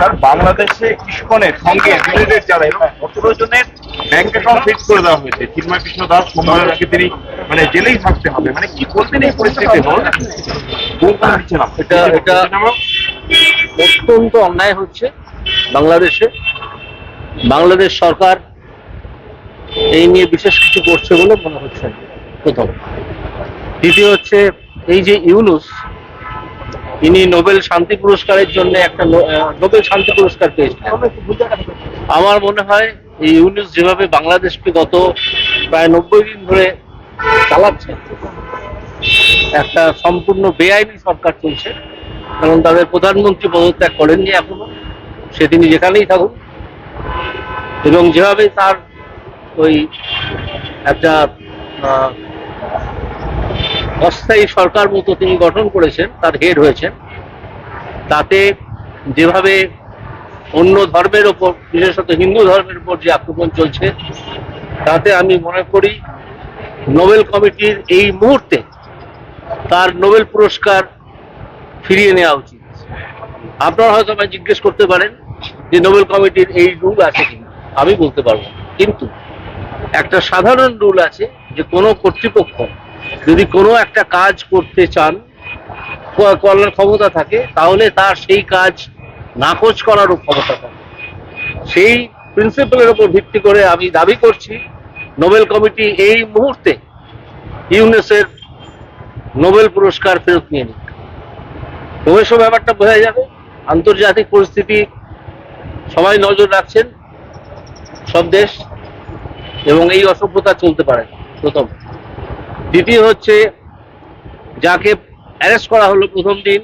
Sir বাংলাদেশে ইস্কনের সঙ্গে রিলেটেড যারা সতেরো জনের ব্যাংক অ্যাকাউন্ট ফিক্স করে দেওয়া হয়েছে চিন্ময় কৃষ্ণ দাস সোমবারের আগে তিনি মানে জেলেই থাকতে হবে। মানে কি বলবেন এই পরিস্থিতিতে এটা- এটা- অত্যন্ত অন্যায় হচ্ছে বাংলাদেশে। বাংলাদেশ সরকার এই নিয়ে বিশেষ কিছু করছে বলে মনে হচ্ছে প্রথম। দ্বিতীয় হচ্ছে এই যে ইউনুস ইনি নোবেল শান্তি পুরস্কারের জন্য একটা নোবেল শান্তি পুরস্কার পেয়েছিলেন আমার মনে হয় এই ইউনুস যেভাবে বাংলাদেশকে গত প্রায় নব্বই দিন ধরে চালাচ্ছে একটা সম্পূর্ণ বেআইনি সরকার চলছে, কারণ তাদের প্রধানমন্ত্রী পদত্যাগ করেননি এখনও, সে তিনি যেখানেই থাকুন। এবং যেভাবে তার ওই একটা অস্থায়ী সরকার মতো তিনি গঠন করেছেন, তার হেড হয়েছেন। তাতে যেভাবে অন্য ধর্মের ওপর, বিশেষত হিন্দু ধর্মের উপর যে আক্রমণ চলছে, তাতে আমি মনে করি নোবেল কমিটির এই মুহূর্তে তার নোবেল পুরস্কার ফিরিয়ে নেওয়া উচিত। আপনারা হয়তো আমায় জিজ্ঞেস করতে পারেন যে নোবেল কমিটির এই রুল আছে কিনা, আমি বলতে পারব কিন্তু একটা সাধারণ রুল আছে যে কোনো কর্তৃপক্ষ যদি কোনো একটা কাজ করতে চান করার ক্ষমতা থাকে, তাহলে তার সেই কাজ নাকচ করারও ক্ষমতা থাকে। সেই প্রিন্সিপালের উপর ভিত্তি করে আমি দাবি করছি নোবেল কমিটি এই মুহূর্তে ইউনেসের নোবেল পুরস্কার ফেরত নিয়ে নিক। ক্রমশ ব্যাপারটা বোঝা যাবে, আন্তর্জাতিক পরিস্থিতি সবাই নজর রাখছেন, সব দেশ, এবং এই অসভ্যতা চলতে পারে প্রথম। দ্বিতীয় হচ্ছে যাকে অ্যারেস্ট করা হলো প্রথম দিন,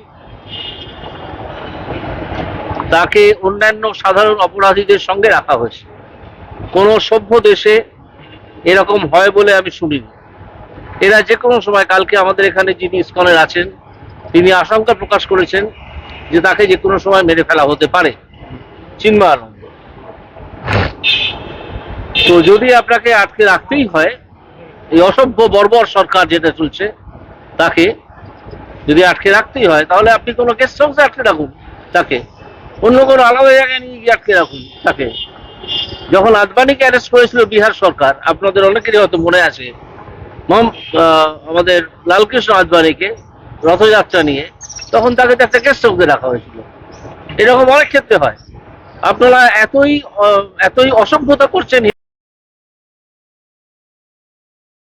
তাকে অন্যান্য সাধারণ অপরাধীদের সঙ্গে রাখা হয়েছে। কোনো সভ্য দেশে এরকম হয় বলে আমি শুনিনি। এরা যে কোনো সময়, কালকে আমাদের এখানে যিনি ইস্কনের আছেন, তিনি আশঙ্কা প্রকাশ করেছেন যে তাকে যে কোনো সময় মেরে ফেলা হতে পারে। চিন্ময়ানন্দ তো যদি আপনাকে আটকে রাখতেই হয় এই অসভ্য বর্বর সরকার যেটা চলছে, তাকে যদি আটকে রাখতেই হয়, তাহলে আপনি কোনো গেস্ট হাউসে আটকে রাখুন তাকে। অন্য কোনো আলাদা জায়গায় নিয়ে গিয়ে আটকে রাখুন তাকে। যখন আদবানিকে অ্যারেস্ট করেছিল বিহার সরকার, আপনাদের অনেকেরই হয়তো মনে আছে আমাদের লালকৃষ্ণ আদবানিকে রথযাত্রা নিয়ে তখন তাকে তো একটা গেস্ট হাউসে রাখা হয়েছিল। এরকম অনেক ক্ষেত্রে হয়। আপনারা এতই এতই অসভ্যতা করছেন